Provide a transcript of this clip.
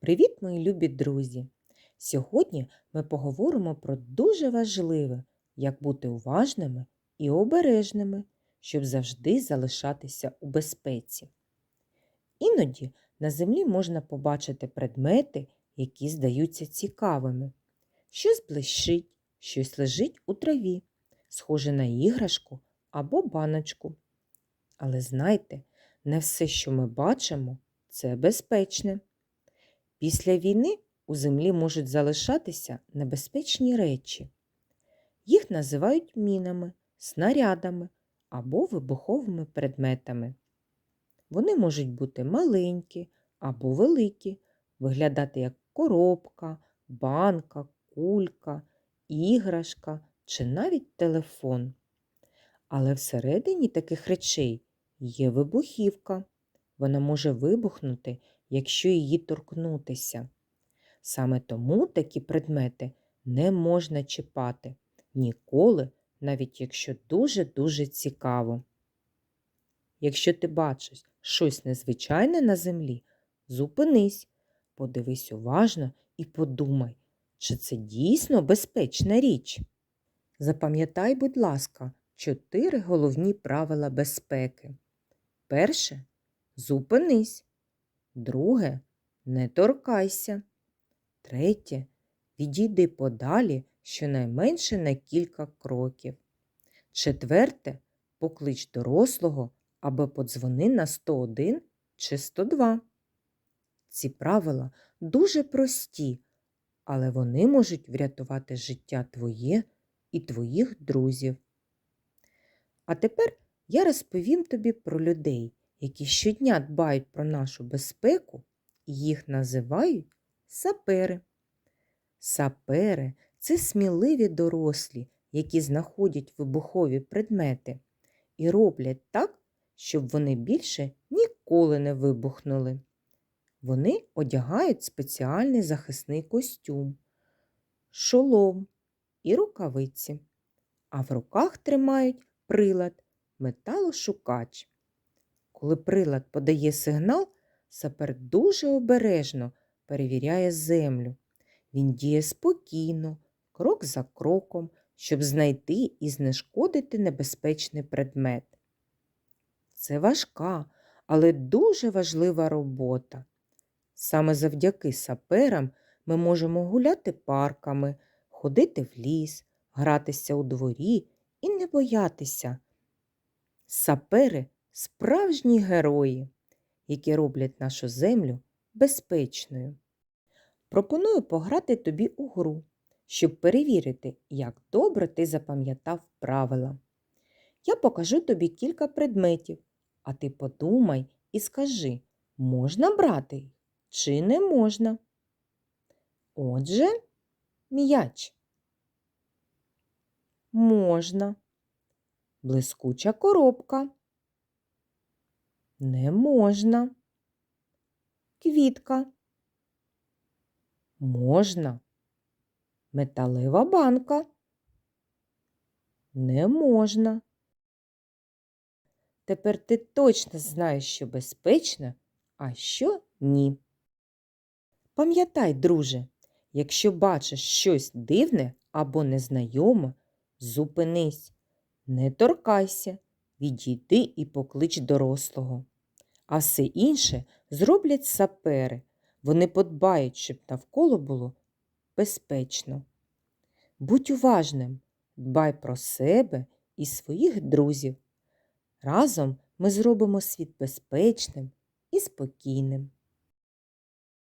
Привіт, мої любі друзі! Сьогодні ми поговоримо про дуже важливе, як бути уважними і обережними, щоб завжди залишатися у безпеці. Іноді на землі можна побачити предмети, які здаються цікавими. Щось блищить, щось лежить у траві, схоже на іграшку або баночку. Але знайте, не все, що ми бачимо, це безпечне. Після війни у землі можуть залишатися небезпечні речі. Їх називають мінами, снарядами або вибуховими предметами. Вони можуть бути маленькі або великі, виглядати як коробка, банка, кулька, іграшка чи навіть телефон. Але всередині таких речей є вибухівка. Вона може вибухнути якщо її торкнутися. Саме тому такі предмети не можна чіпати ніколи, навіть якщо дуже-дуже цікаво. Якщо ти бачиш щось незвичайне на землі, зупинись, подивись уважно і подумай, чи це дійсно безпечна річ. Запам'ятай, будь ласка, чотири головні правила безпеки. Перше зупинись. Друге не торкайся. Третє відійди подалі щонайменше на кілька кроків. Четверте поклич дорослого або подзвони на 101 чи 102. Ці правила дуже прості, але вони можуть врятувати життя твоє і твоїх друзів. А тепер я розповім тобі про людей, які щодня дбають про нашу безпеку, їх називають сапери. Сапери це сміливі дорослі, які знаходять вибухові предмети і роблять так, щоб вони більше ніколи не вибухнули. Вони одягають спеціальний захисний костюм, шолом і рукавиці, а в руках тримають прилад металошукач. Коли прилад подає сигнал, сапер дуже обережно перевіряє землю. Він діє спокійно, крок за кроком, щоб знайти і знешкодити небезпечний предмет. Це важка, але дуже важлива робота. Саме завдяки саперам ми можемо гуляти парками, ходити в ліс, гратися у дворі і не боятися. Сапери справжні герої, які роблять нашу землю безпечною. Пропоную пограти тобі у гру, щоб перевірити, як добре ти запам'ятав правила. Я покажу тобі кілька предметів, а ти подумай і скажи, можна брати чи не можна. Отже, м'яч. Можна. Блискуча коробка. Не можна. Квітка. Можна. Металева банка. Не можна. Тепер ти точно знаєш, що безпечно, а що ні. Пам'ятай, друже, якщо бачиш щось дивне або незнайоме, зупинись, не торкайся, відійди і поклич дорослого. А все інше зроблять сапери. Вони подбають, щоб навколо було безпечно. Будь уважним, дбай про себе і своїх друзів. Разом ми зробимо світ безпечним і спокійним.